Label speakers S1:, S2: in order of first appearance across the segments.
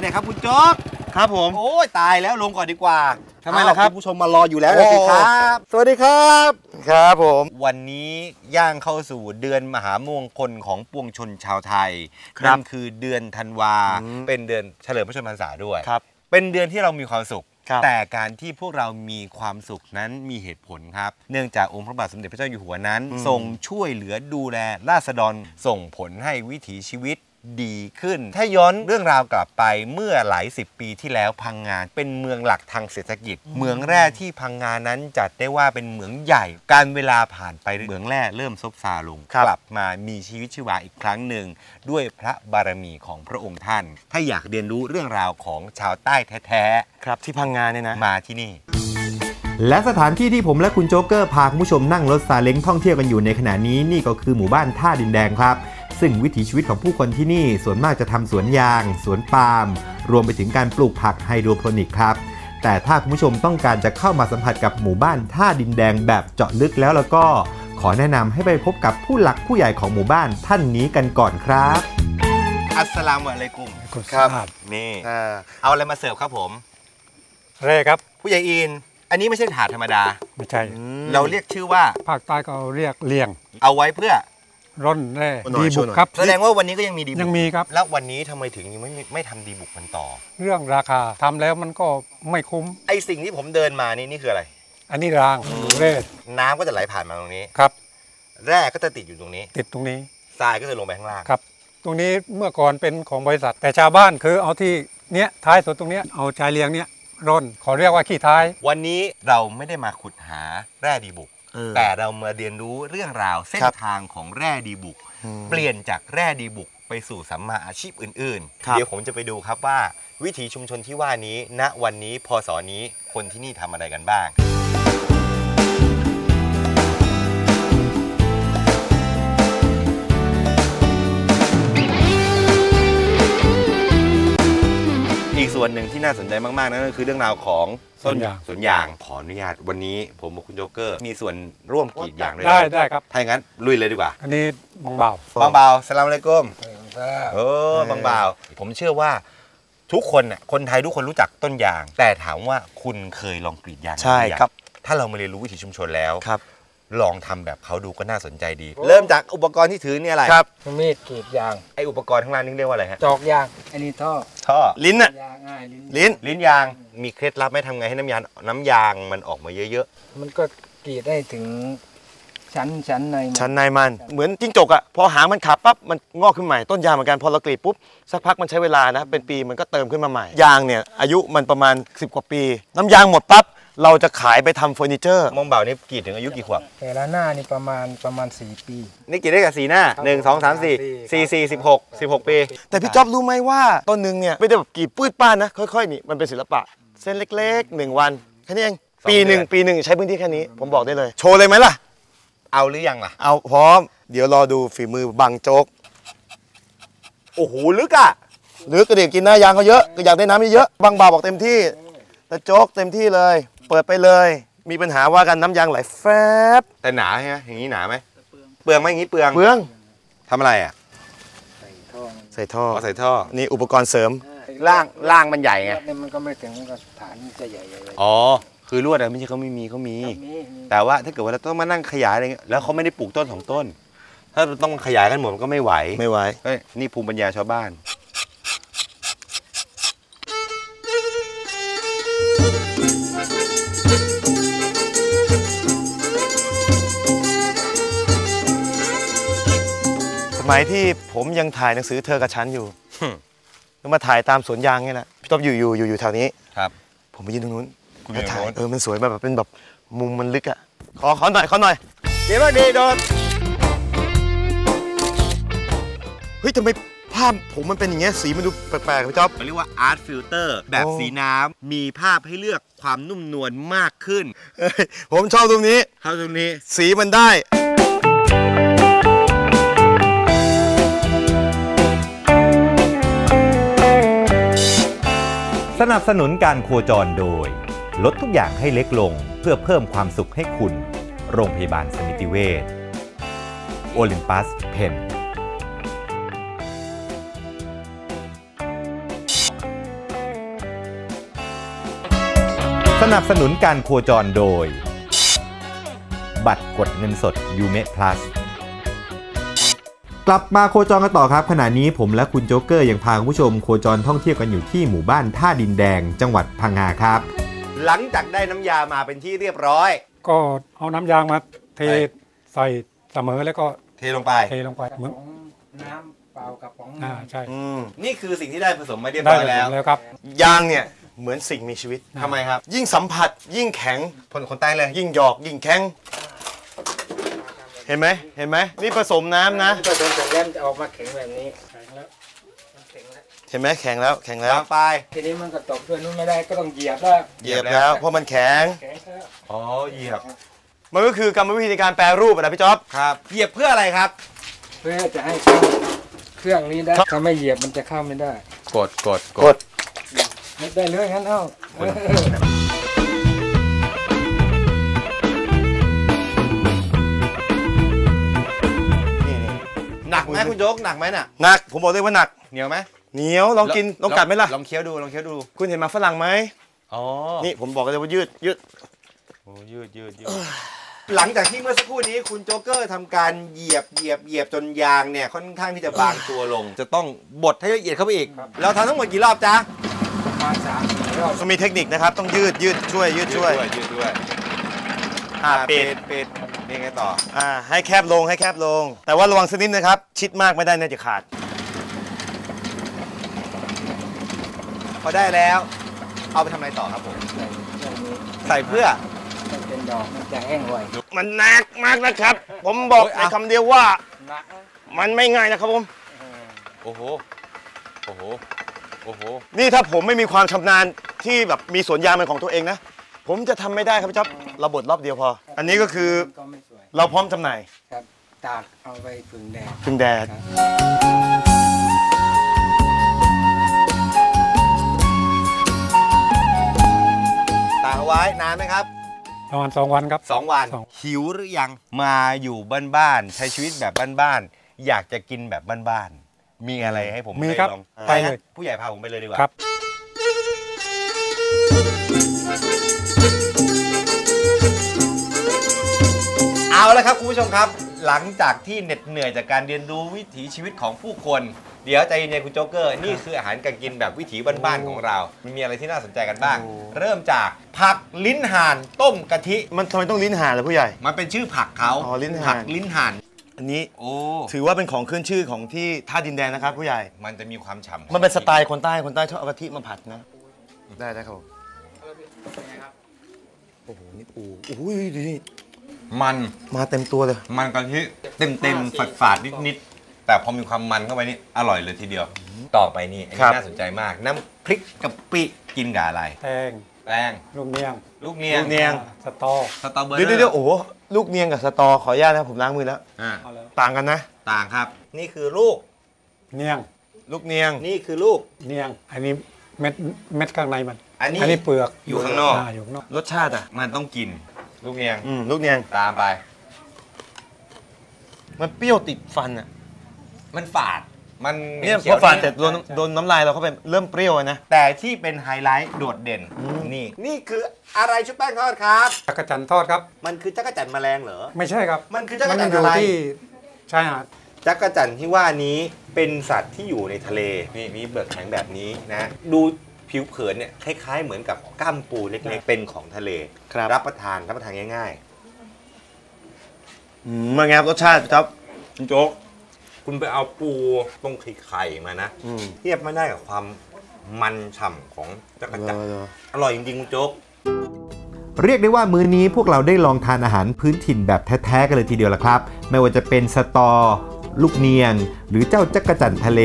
S1: เนี่ยครับคุณโจ๊ก
S2: ครับผม
S1: โอ้ยตายแล้วลงก่อนดีกว่า
S2: ทำไมล่ะครับ
S1: อ้าวณผู้ชมมารออยู่แล้วนะสิครับ
S2: สวัสดีครับ ครับผม
S1: วันนี้ย่างเข้าสู่เดือนมหามงคลของปวงชนชาวไทย
S2: ครับ
S1: นั่นคือเดือนธันวา
S2: อืม
S1: เป็นเดือนเฉลิมพระชนมพรรษาด้วย
S2: ครับ
S1: เป็นเดือนที่เรามีความสุข
S2: ครับ
S1: แต่การที่พวกเรามีความสุขนั้นมีเหตุผลครับ เนื่องจากองค์พระบาทสมเด็จพระเจ้าอยู่หัวนั้น ทรงช่วยเหลือดูแลราษฎรส่งผลให้วิถีชีวิต ดีขึ้น ถ้าย้อนเรื่องราวกลับไปเมื่อหลายสิบปีที่แล้วพังงานเป็นเมืองหลักทางเศรษฐกิจ เมืองแร่ที่พังงานนั้นจัดได้ว่าเป็นเมืองใหญ่ การเวลาผ่านไปเมืองแร่เริ่มซบเซาลง
S2: ครับ
S1: กลับมามีชีวิตชีวาอีกครั้งหนึ่ง ด้วยพระบารมีของพระองค์ท่าน ถ้าอยากเรียนรู้เรื่องราวของชาวใต้แท้
S2: ครับที่พังงานเนี่ยนะ
S1: ๆมาที่นี่
S3: และสถานที่ที่ผมและคุณโจ๊กเกอร์พาคุณผู้ชมนั่งรถซาเล้งท่องเที่ยวกันอยู่ในขณะนี้นี่ก็คือหมู่บ้านท่าดินแดงครับ ซึ่งวิถีชีวิตของผู้คนที่นี่ส่วนมากจะทำสวนยาง สวนปาล์ม รวมไปถึงการปลูกผักไฮโดรโปนิกครับแต่ถ้าคุณผู้ชมต้องการจะเข้ามาสัมผัสกับหมู่บ้านท่าดินแดงแบบเจาะลึกแล้วแล้วก็ ขอแนะนำให้ไปพบกับผู้หลักผู้ใหญ่ของหมู่บ้านท่านนี้กันก่อนครับ
S1: อัสสลามุอะลัยกุม
S2: ครับ
S1: นี่
S2: อ่า
S1: เอาอะไรมาเสิร์ฟครับผม
S4: เร่ครับ
S1: ผู้ใหญ่อิน อันนี้ไม่ใช่ถาดธรรมดา
S4: ไม่ใช่
S1: เราเรียกชื่อว่า
S4: ภาคใต้ก็เรียกเลียง
S1: เอาไว้เพื่อ
S4: ร่อนแร่
S2: หน่อย
S4: ดี
S2: ช่
S4: บุ
S2: วย
S4: ก
S2: หน่อย
S4: ครับ
S1: แสดงว่าวันนี้ก็ยังมีดีบุก
S4: ยังมีครับ
S1: แล้ววันนี้ทำไมถึงยังไม่ไม่ทำดีบุกมันต่อ
S4: เรื่องราคาทำแล้วมันก็ไม่คุ้ม
S1: ไอสิ่งที่ผมเดินมานี่นี่คืออะไร
S4: อันนี้รางเร่
S1: น้ำก็จะไหลผ่านมาตรงนี้
S4: ครับ
S1: แร่ก็จะติดอยู่ตรงนี้
S4: ติดตรงนี้
S1: ทรายก็จะลงไปข้างล่าง
S4: ครับ ตรงนี้เมื่อก่อนเป็นของบริษัท แต่ชาวบ้านคือเอาที่เนี้ยท้ายสุดตรงเนี้ยเอาชายเลียงเนี้ยร่อนขอเรียกว่าขี้ท้าย
S1: วันนี้เราไม่ได้มาขุดหาแร่ดีบุก
S2: เออ
S1: แต่เรามาเรียนรู้เรื่องราวเส้น
S2: ครับ
S1: ทางของแร่ดีบุก
S2: อืม
S1: เปลี่ยนจากแร่ดีบุกไปสู่สัมมาอาชีพอื่น
S2: ครับ
S1: ๆเดี๋ยวผมจะไปดูครับว่า วิถีชุมชนที่ว่านี้ณวันนี้พศนี้คนที่นี่ทำอะไรกันบ้าง อีกส่วนหนึ่งที่น่าสนใจมากๆนั่นก็คือเรื่องราวของต้น
S4: สวนยาง
S1: สวนยางขออนุญาตวันนี้ผมกับคุณโจ๊กเกอร์มีส่วนร่วมกรีดยางด้วย
S4: ได้
S1: นะ
S4: ได้ครับ
S1: ถ้าอย่างนั้นลุยเลยดีกว่า
S4: อันนี้บางเบา
S1: บางเบาสลามอะลัยกุมเออบางเบาผมเชื่อว่าทุกคนน่ะคนไทยทุกคนรู้จักต้นยาง แต่ถามว่าคุณเคยลองกรีดยาง
S2: ใช่
S1: หอยัง
S2: ครับ
S1: ถ้าเรามาเรียนรู้วิถีชุมชนแล้ว
S2: ครับ
S1: ลองทำแบบเขาดูก็น่าสนใจดี เริ่มจากอุปกรณ์ที่ถือเนี่ยอะไร
S2: ครับ
S5: มีดกรีดยาง
S1: ไออุปกรณ์ข้างล่างนี่เรียกว่าอะไรฮะ
S5: จอกยางอันนี้ท่อ
S1: ท่อ
S2: ลิ้นน่ะ
S5: ยางง่ายลิ้น
S2: ลิ้น
S1: ลิ้นยาง มีเคล็ดลับไหมทำไงให้น้ำยางน้ำยางมันออกมาเยอะ
S5: มันก็กรีดได้ถึงชั้นชั้นในมัน
S2: ชั้นในมัน เหมือนจิ้งจกอะพอหางมันขาดปั๊บมันงอกขึ้นใหม่ต้นยางเหมือนกันพอเรากรีดปุ๊บสักพักมันใช้เวลานะ เป็นปีมันก็เติมขึ้นมาใหม่ ยางเนี่ยอายุมันประมาณ 10 กว่าปี น้ำยางหมดปั๊บ เราจะขายไปทำเฟอร์นิเจอร์
S1: ๆมองเบานี่กรีดถึงอายุกี่ขวบ
S5: แต่ละหน้านี่ประมาณประมาณ 4 ปี
S1: นี่กรีดได้กับสีหน้าหนึ่งสองสามสี่สี่สี่สิบหกสิบหกปี
S2: แต่พี่จ๊อบรู้ไหมว่าต้นหนึ่งเนี่ยไม่ได้แบบกรีดปื้ดป้านนะ ค่อยๆนี่มันเป็นศิลปะ เส้นเล็กๆหนึ่งวันแค่นี้เอง
S1: สอง
S2: ปีหนึ่ง
S1: เดือน
S2: ปีหนึ่งใช้พื้นที่แค่นี้ ผมบอกได้เลย โชว์เลยไหมล่ะ
S1: เอาหรือยังล่ะ
S2: เอาพร้อม เดี๋ยวรอดูฝีมือบังโจ๊ก
S1: โอ้โหลึกอะ
S2: หรือกระเดียกินหน้ายางเขาเยอะก็อยากได้น้ำเยอะๆบางบ่าวบอกเต็มที่ แต่โจ๊กเต็มที่เลย เปิดไปเลย มีปัญหาว่ากันน้ำยางไหลแฟบ
S1: แต่หนาใช่ไหมอย่างนี้หนาไหมเปลืองไหมอย่างนี้เปลือง
S2: เปลือง
S1: ทำอะไรอะ
S2: ใส่ท่อ
S1: เอาใส่ท่อ
S2: นี่อุปกรณ์เสริม
S1: ล่างล่างมันใหญ่ไง
S5: เนี่ยมันก็ไม่ถึงมันก็ฐานจะใหญ่ๆๆ
S1: อ๋อคือลวดอะไม่ใช่เขาไม่มีเขามี
S5: มีมี
S1: แต่ว่าถ้าเกิดว่าเราต้องมานั่งขยายอะไรเงี้ยแล้วเขาไม่ได้ปลูกต้นสองต้น ถ้าเราต้องขยายกันหมดมันก็ไม่ไหว
S2: ไม่ไหว
S1: เฮ้ยนี่ภูมิปัญญาชาวบ้าน
S2: มัยที่ผมยังถ่ายหนังสือเธอกับฉันอยู่
S1: ฮึ่ม
S2: แล้วมาถ่ายตามสวนยางเนี่ยแหละพี่ต๊อบอยู่อยู่อยู่อยู่แถวนี้
S1: ครับ
S2: ผมไปยืนตรงนู้น
S1: คุณอยู่
S2: แล้วถ่าย
S1: ตรงนู้น
S2: เออมันสวยแบบเป็นแบบมุมมันลึกอะขอขอหน่อยขอหน่อย
S1: เดี๋ยวดีโดน
S2: เฮ้ยทำไมภาพผมมันเป็นอย่างเงี้ยสีมันดูแปลกๆพี่จ๊อบ
S1: เขาเรียกว่าอาร์ตฟิลเตอร์แบบ
S2: โอ้
S1: สีน้ำมีภาพให้เลือกความนุ่มนวลมากขึ้น
S2: เฮ้ยผมชอบตรงนี้
S1: เท่าตรงนี้
S2: สีมันได้
S3: นับสนุนการโคจรโดย ลดทุกอย่างให้เล็กลงเพื่อเพิ่มความสุขให้คุณ โรงพยาบาลสมิติเวชโอลิมปัสเพนสนับสนุนการโคจรโดย บัตรกดเงินสดยูเม Plus กลับมาโคจรกันต่อครับขณะนี้ผมและคุณโจ๊กเกอร์ยังพาคุณผู้ชมโคจรท่องเที่ยวกันอยู่ที่หมู่บ้านท่าดินแดง จังหวัดพังงาครับ
S1: หลังจากได้น้ำยามาเป็นที่เรียบร้อย
S4: ก็เอาน้ำยางมาเท
S1: ใส่
S4: ใส่เสมอแล้วก็
S1: เทลงไป
S4: เทลงไป
S5: กระ
S4: เหมือน
S5: ป๋องน้ำเปล่ากระป๋อง
S4: อ่า
S5: น้ำ
S4: ใช่
S2: อืม
S1: นี่คือสิ่งที่ได้ผสมมาเรียบ
S4: ได้
S1: ร้อยแล้ว
S4: แล้วครับ
S2: ยางเนี่ยเหมือนสิ่งมีชีวิต
S1: ทำไมครับ
S2: ยิ่งสัมผัสยิ่งแข็ง
S1: คนคนใต้เลย
S2: ยิ่งหยอกยิ่งแข็ง เห็นไหมเห็นไหมนี่ผสมน้ำนะ
S5: ผสมเสร็จแล้วมันจะออกมาแข็งแบบนี้แข็งแล้วมันแข็งแล้ว
S2: เห็นไหมแข็งแล้วแข็งแล้ว
S1: วางไป
S5: ทีนี้มันก็ตกด้วยนู้นไม่ได้ก็ต้องเหยียบแล้ว
S2: เหยียบแล้วเพราะมันแข็ง
S5: แข็งแล้ว
S1: อ๋อเหยียบ
S2: มันก็คือกรรมวิธีในการแปรรูปอะนะพี่จ๊อบ
S1: ครับเหยียบเพื่ออะไรครับ
S5: เพื่อจะให้เข้าเครื่องนี้ได้ถ้าไม่เหยียบมันจะเข้าไม่ได้
S1: กดกด
S2: กด
S5: ไม่ได้เลยงั้นเอ้า
S1: คุณโจ๊กหนักไหมน่ะ
S2: หนักผมบอกเลยว่าหนัก
S1: เหนียวไหม
S2: เหนียวลองกินลองกัดไหมล่ะ
S1: ลองเคี้ยวดูลองเคี้ยวดู
S2: คุณเห็นหมาฝรั่งไหม
S1: อ๋อ
S2: นี่ผมบอกเลยว่ายืดยืด
S1: โอ้ยืดยืดยืดหลังจากที่เมื่อสักครู่นี้คุณโจ๊กเกอร์ทำการเหยียบเหยียบเหยียบจนยางเนี่ยค่อนข้างที่จะบางตัวลง จะต้องบดให้ละเอียดเข้าไปอีก เราทำทั้งหมดกี่รอบจ๊ะ
S5: ประมาณสามสี่รอบ
S2: ก็มีเทคนิคนะครับ ต้องยืดยืดช่วยยืดช่วย
S1: ยืดด้วย
S2: อ่าปิ
S1: ปิ
S2: ด
S1: ดปิดนี่ไงต่อ
S2: อ่าให้แคบลงให้แคบลง แต่ว่าระวังสักนิดนะครับ ชิดมากไม่ได้เนี่ยจะขาด
S1: พอได้แล้ว เอาไปทำอะไรต่อครับผม
S5: ใส่เครื่องนี้
S1: ใส่เพื่อ
S5: มันเป็นดอกมันจะแห้งไว
S2: มันหนักมากนะครับ ผมบอก
S1: โอ้ย
S2: ใน
S1: อะ
S2: คำเดียวว่า
S5: หนักนะ
S2: มันไม่ง่ายนะครับผม
S5: เออ
S1: โอ้โห โอ้โห โอ้โห
S2: นี่ถ้าผมไม่มีความชำนาญที่แบบมีสวนยางเป็นของตัวเองนะ ผมจะทำไม่ได้ครับพี่จ๊อบเราบดรอบเดียวพอ อันนี้ก็คือ
S5: มันก็ไม่สวย
S2: เราพร้อมจำหน่าย
S5: ครับ ตากเอาไปผึ่งแดด
S2: พึ่งแดด
S5: ครับ
S1: ตากเอาไว้นานไหมครับ
S4: ประมาณสองวันครับ
S1: สองวัน
S4: สอง
S1: หิวหรือยังมาอยู่บ้านๆใช้ชีวิตแบบบ้านๆอยากจะกินแบบบ้านๆมีอะไรให้ผม
S4: มี
S1: ด้
S4: ครับ
S1: ลอง
S4: ไปเลย
S1: ผู้ใหญ่พาผมไปเลยดีกว่า
S4: ครับ
S1: ละครับคุณผู้ชมครับ หลังจากที่เหน็ดเหนื่อยจากการเรียนรู้วิถีชีวิตของผู้คน เดี๋ยวใจเย็นๆคุณโจ๊กเกอร์นี่คืออาหารการกินแบบวิถีบ้านๆของเรามันมีอะไรที่น่าสนใจกันบ้าง เริ่มจากผักลิ้นห่านต้มกะทิ
S2: มันทำไมต้องลิ้นห่าล่ะผู้ใหญ่
S1: มันเป็นชื่อผักเขา
S2: อ๋อลิ้นห่าน
S1: ผักลิ้นห่าน
S2: อันนี้
S1: โอ้
S2: ถือว่าเป็นของขึ้นชื่อของที่ท่าดินแดนนะครับ ผู้ใหญ่
S1: มันจะมีความฉ่ำ
S2: มันเป็นสไตล์คนใต้คนใต้ชอบเอากะทิมาผัดนะ ได้ได้ครับผมโอ้โหนี่ปูโอ้ยดี
S1: มัน
S2: มาเต็มตัวเลย
S1: มันกะทิเต็มเต็มๆฝาดฝาดๆนิดๆแต่พอมีความมันเข้าไปนี่อร่อยเลยทีเดียว ต่อไปนี่อัน
S2: ครั
S1: นี้
S2: บ
S1: น่าสนใจมาก น้ำพริกกะปิกินกับอะไร
S4: แตง
S1: แป้ง
S4: ลูกเนียง
S1: ลูกเนียง
S2: ลูกเนียง
S4: สตอ
S1: สตรอเบอร์
S2: เดี๋ยวเดี๋ยวเดี๋ยวโอ้โหลูกเนียงกับสตอขออนุญาตนะผมล้างมือแล้ว
S1: อ่า
S4: เอาแล้ว
S2: ต่างกันนะ
S1: ต่างครับ นี่คือลูก
S4: เนียง
S2: ลูกเนียง
S1: นี่คือลูก
S4: เนียง อันนี้เม็ดเม็ดข้างในมัน
S1: อันนี้
S4: อันนี้เปลือก
S1: อยู่ข้างนอก
S4: อยู่ข้างนอก
S2: รสชาติอะ
S1: มันต้องกิน ลูกเนียง
S2: อืมลูกเนียง
S1: ตามไป
S2: มันเปรี้ยวติดฟันอะ
S1: มันฝาด มัน
S2: เนี่ย
S1: ขี
S2: พ
S1: ว
S2: อฝาด
S1: ด
S2: เสร็จโดนโดนน้ำลายเราเข้าไปเริ่มเปรี้ยวอะนะ
S1: แต่ที่เป็นไฮไลท์โดดเด่น นี่นี่คืออะไรชุบแป้งทอดครับ
S4: จักรจันทร์ทอดครับ
S1: มันคือจักรจันทร์แมลงเหรอ
S4: ไม่ใช่ครับ
S1: มันคือจักรจันทร์
S4: อยู่
S1: อะไร
S4: ที่ชายหาด
S1: จักรจันทร์ที่ว่านี้เป็นสัตว์ที่อยู่ในทะเลนี่มีเปลือกแข็งแบบนี้นะ ดู ผิวเผินเนี่ยคล้ายๆเหมือนกับก้ามปูเล็กๆเป็นของทะเล
S2: ครับ
S1: รับประทานรับประทานง่าย
S2: อืมมาไงครับรสชาติครับ
S1: ๆคุณโจ๊กคุณไปเอาปูตรงไข่ๆมานะ
S2: อืม
S1: เทียบไม่ได้กับความมันฉ่ำของจักรจันทร์
S2: เออ
S1: อร่อยจริงๆคุณโจ๊ก
S3: เรียกได้ว่ามื้อนี้พวกเราได้ลองทานอาหารพื้นถิ่นแบบแท้ ๆ กันเลยทีเดียวละครับ ไม่ว่าจะเป็นสตอ ลูกเนียง หรือเจ้าจักระจั่นทะเล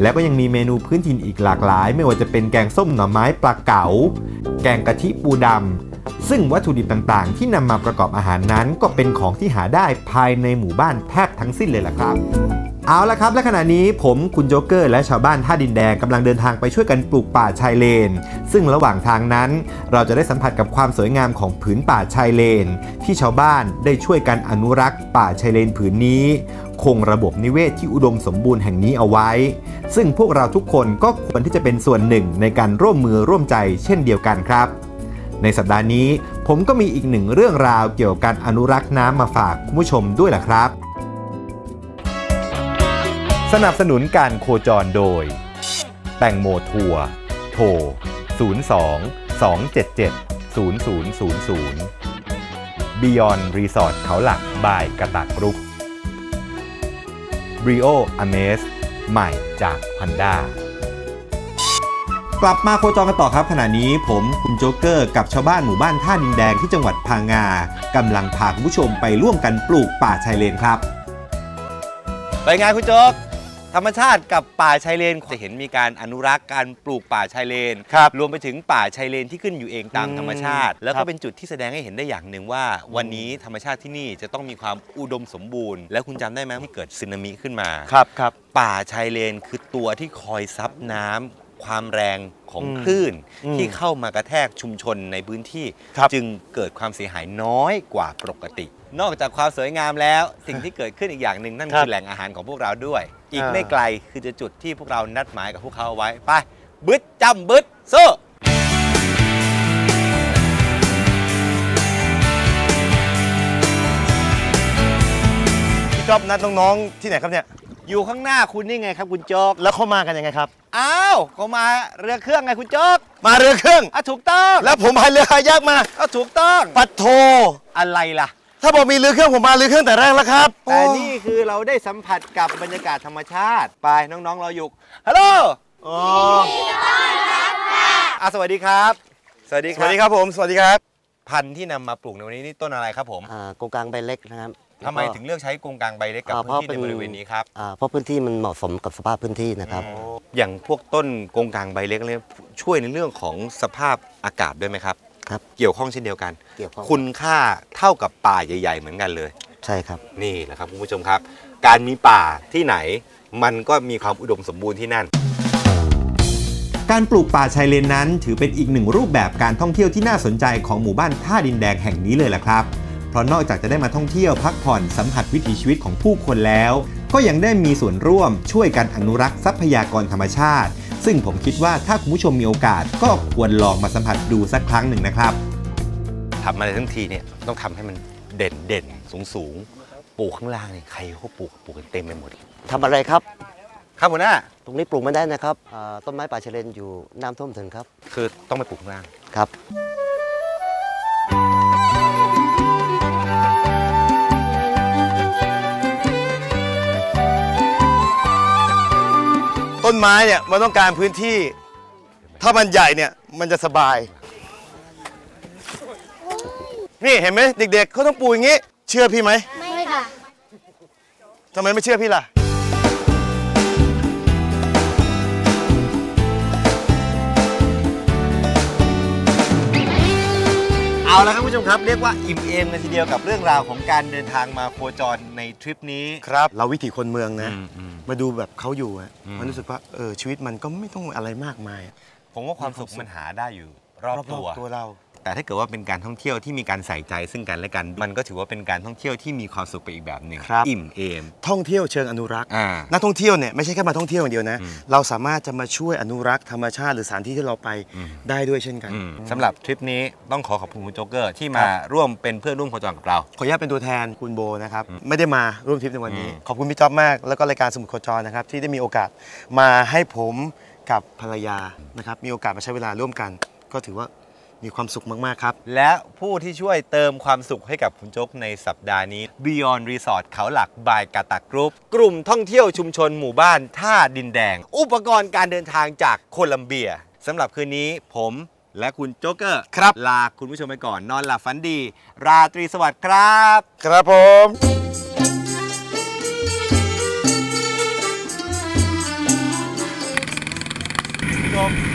S3: แล้วก็ยังมีเมนูพื้นถิ่นอีกหลากหลาย ไม่ว่าจะเป็นแกงส้มหน่อไม้ปลาเก๋า แกงกะทิปูดำ ซึ่งวัตถุดิบต่างๆ ที่นำมาประกอบอาหารนั้นก็เป็นของที่หาได้ภายในหมู่บ้านแทบทั้งสิ้นเลยล่ะครับ เอาละครับ และขณะนี้ผมคุณโจ๊กเกอร์และชาวบ้านท่าดินแดงกำลังเดินทางไปช่วยกันปลูกป่าชายเลน ซึ่งระหว่างทางนั้นเราจะได้สัมผัสกับความสวยงามของผืนป่าชายเลน ที่ชาวบ้านได้ช่วยกันอนุรักษ์ป่าชายเลนผืนนี้ คงระบบนิเวศที่อุดมสมบูรณ์แห่งนี้เอาไว้ ซึ่งพวกเราทุกคนก็ควรที่จะเป็นส่วนหนึ่งในการร่วมมือร่วมใจเช่นเดียวกันครับในสัปดาห์นี้ผมก็มีอีกหนึ่งเรื่องราวเกี่ยวกับการอนุรักษ์น้ำมาฝากคุณผู้ชมด้วยล่ะครับ สนับสนุนการโคจรโดย แตงโมทัวร์โทร 02 277 0000 Beyond Resort เขาหลักบายกระตักรุ๊ป Brio Amaze ใหม่จาก Honda กลับมาโคจรกันต่อครับขณะนี้ผมคุณโจ๊กเกอร์กับชาวบ้านหมู่บ้านท่าดินแดงที่จังหวัดพังงากำลังพาคุณผู้ชมไปร่วมกันปลูกป่าชายเลนครับ
S1: ไปไงคุณโจ๊ก ธรรมชาติกับป่าชายเลนจะเห็นมีการอนุรักษ์การปลูกป่าชายเลน
S2: ครับ
S1: รวมไปถึงป่าชายเลนที่ขึ้นอยู่เองตาม
S2: อืม
S1: ธรรมชาติ แล้ว
S2: ครั
S1: ก็
S2: บ
S1: เป็นจุดที่แสดงให้เห็นได้อย่างหนึ่งว่า วันนี้ธรรมชาติที่นี่จะต้องมีความอุดมสมบูรณ์ แล้วคุณจำได้ไหมที่เกิดสึนามิขึ้นมา
S2: ครับครับ
S1: ป่าชายเลนคือตัวที่คอยซับน้ำ ความแรงของ
S2: อืม
S1: คลื่น
S2: อืม
S1: ที่เข้ามากระแทกชุมชนในพื้นที่
S2: ครับ
S1: จึงเกิดความเสียหายน้อยกว่าปกติ นอกจากความสวยงามแล้ว สิ่งที่เกิดขึ้นอีกอย่างหนึ่งนั่น
S2: ครั
S1: คื
S2: บ
S1: อแหล่งอาหารของพวกเราด้วย อีก
S2: อ่า
S1: ไม่ไกลคือจะจุดที่พวกเรานัดหมายกับพวกเขาเอาไว้ไปบึดจำบึดสู้
S2: พี่จ๊อบนัดน้องๆที่ไหนครับเนี่ย
S1: อยู่ข้างหน้าคุณนี่ไงครับคุณโจ๊ก
S2: แล้วเข้ามากันยังไงครับ
S1: อ้าวเขามาเรือเครื่องไงคุณโจ๊ก
S2: มาเรือเครื่อง
S1: อะถูกต้อง
S2: แล้วผมพายเรือคายักมา
S1: ก็ถูกต้อง
S2: ปัดโท
S1: อะไรล่ะ
S2: ถ้าบอกมีเรือเครื่องผมมาเรือเครื่องแต่แรกแล้วครับ
S1: แต่นี่คือเราได้สัมผัสกับบรรยากาศธรรมชาติไปน้องๆเราอยู่ฮัลโหล
S2: อ๋อ
S1: อะสวัสดีครับ สวัสดี
S2: ส
S1: ครั
S2: วั
S1: บ
S2: สดีครับผมสวัสดีครับ
S1: พันธุ์ที่นำมาปลูกในวันนี้นี่ต้นอะไรครับผม
S6: อ่ากงกลางใบเล็กนะครับ
S1: ทำไมถึงเลือกใช้กรงกลางใบเล็กกับ
S6: อ่า
S1: พื้นที่
S6: เพราะ
S1: ใน
S6: เป็น
S1: บริเวณนี้ครับ
S6: อ่าเพราะพื้นที่มันเหมาะสมกับสภาพพื้นที่นะครับ
S1: อย่างพวกต้นกรงกลางใบเล็กเนี่ยช่วยในเรื่องของสภาพอากาศด้วยไหมครับ
S6: ครับ
S1: เกี่ยวข้องเช่นเดียวกัน
S6: เกี่ยวข้อง
S1: คุณค่าเท่ากับป่าใหญ่ ๆ เหมือนกันเลย
S6: ใช่ครับ
S1: นี่แหละครับคุณผู้ชมครับ การมีป่าที่ไหน มันก็มีความอุดมสมบูรณ์ที่นั่น
S3: การปลูกป่าชายเลนนั้น ถือเป็นอีกหนึ่งรูปแบบการท่องเที่ยวที่น่าสนใจของหมู่บ้านท่าดินแดงแห่งนี้เลยล่ะครับ เพราะนอกจากจะได้มาท่องเที่ยวพักผ่อนสัมผัสวิถีชีวิตของผู้คนแล้ว ก็ยังได้มีส่วนร่วมช่วยกันอนุรักษ์ทรัพยากรธรรมชาติ ซึ่งผมคิดว่าถ้าคุณผู้ชมมีโอกาส ก็ควรลองมาสัมผัสดูสักครั้งหนึ่งนะครับ
S1: ทำอะไรทั้งทีเนี่ยต้องทำให้มันเด่นเด่นสูงสูงๆปลูกข้างล่างนี่ใครเขาปลูกปลูกกันเต็มไปหมด
S6: ทำอะไรครับ
S1: ครับหัวหน้า
S6: ตรงนี้ปลูกไม่ได้นะครับอ่าต้นไม้ป่าชายเลนอยู่น้ำท่วมถึงครับ
S1: คือต้องไปปลูกข้างล่าง
S6: ครับ
S2: ต้นไม้เนี่ยมันต้องการพื้นที่ ถ้ามันใหญ่เนี่ยมันจะสบาย นี่เห็นไหมเด็กๆเขาต้องปลูกอย่างงี้ เชื่อพี่ไหม
S7: ไม่ค่ะ
S2: ทำไมไม่เชื่อพี่ล่ะ
S1: เอาละครับคุณผู้ชมครับเรียกว่าอิ่มเอมกันทีเดียวกับเรื่องราวของการเดินทางมาโคจรในทริปนี้
S2: ครับ เราวิถีคนเมืองนะ
S1: อืมอืม
S2: มาดูแบบเขาอยู่อะ
S1: อืม
S2: มันรู้สึกว่าเออชีวิตมันก็ไม่ต้องอะไรมากมายอะ
S1: ผมว่าความสุขมันหาได้อยู่รอบตัว
S2: ๆตัวเรา
S1: แต่ถ้าเกิดว่าเป็นการท่องเที่ยวที่มีการใส่ใจซึ่งกันและกัน มันก็ถือว่าเป็นการท่องเที่ยวที่มีความสุขไปอีกแบบหนึ่ง
S2: ครับ
S1: อิ่มเอม
S2: ท่องเที่ยวเชิงอนุรักษ์
S1: อ่า
S2: นักท่องเที่ยวเนี่ยไม่ใช่แค่มาท่องเที่ยวอย่างเดียวนะ
S1: อืม
S2: เราสามารถจะมาช่วยอนุรักษ์ธรรมชาติหรือสถานที่ที่เราไป
S1: อืม
S2: ได้ด้วยเช่นกัน
S1: อืมสำหรับทริปนี้ต้องขอขอบคุณคุณโจ๊กเกอร์ที่มาร่วมเป็นเพื่อนร่วมโคจรกับเรา
S2: ขออนุญาตเป็นตัวแทนคุณโบนะครับไม่ได้มาร่วมทริปในวันนี้ ขอบคุณพี่จ๊อบมาก แล้วก็รายการสมุดโคจรนะครับที่ได้มีโอกาสมาให้ผมกับภรรยานะครับมีโอกาสมาใช้เวลาร่วมกัน ก็ถือว่า มีความสุขมาก ๆ ครับ
S1: และผู้ที่ช่วยเติมความสุขให้กับคุณโจ๊กในสัปดาห์นี้ Beyond Resort เขาหลักบายกาตากรุ๊ปกลุ่มท่องเที่ยวชุมชนหมู่บ้านท่าดินแดง อุปกรณ์การเดินทางจากโคลัมเบียสำหรับคืนนี้ผมและคุณโจ๊กเกอร์
S2: ครับ
S1: ลาคุณผู้ชมไปก่อนนอนหลับฝันดี ราตรีสวัสดิ์ครับ
S2: ครับผม
S1: ม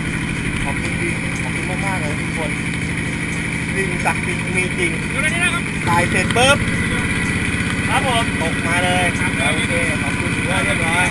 S1: มากๆเลยทุกคนสิ่งศักดิ์สิทธิ์มีจริงถ่ายเสร็จปุ๊บ ครับผม ตกมาเลย ครับโอเคขอบคุณถือว่าเรียบร้อย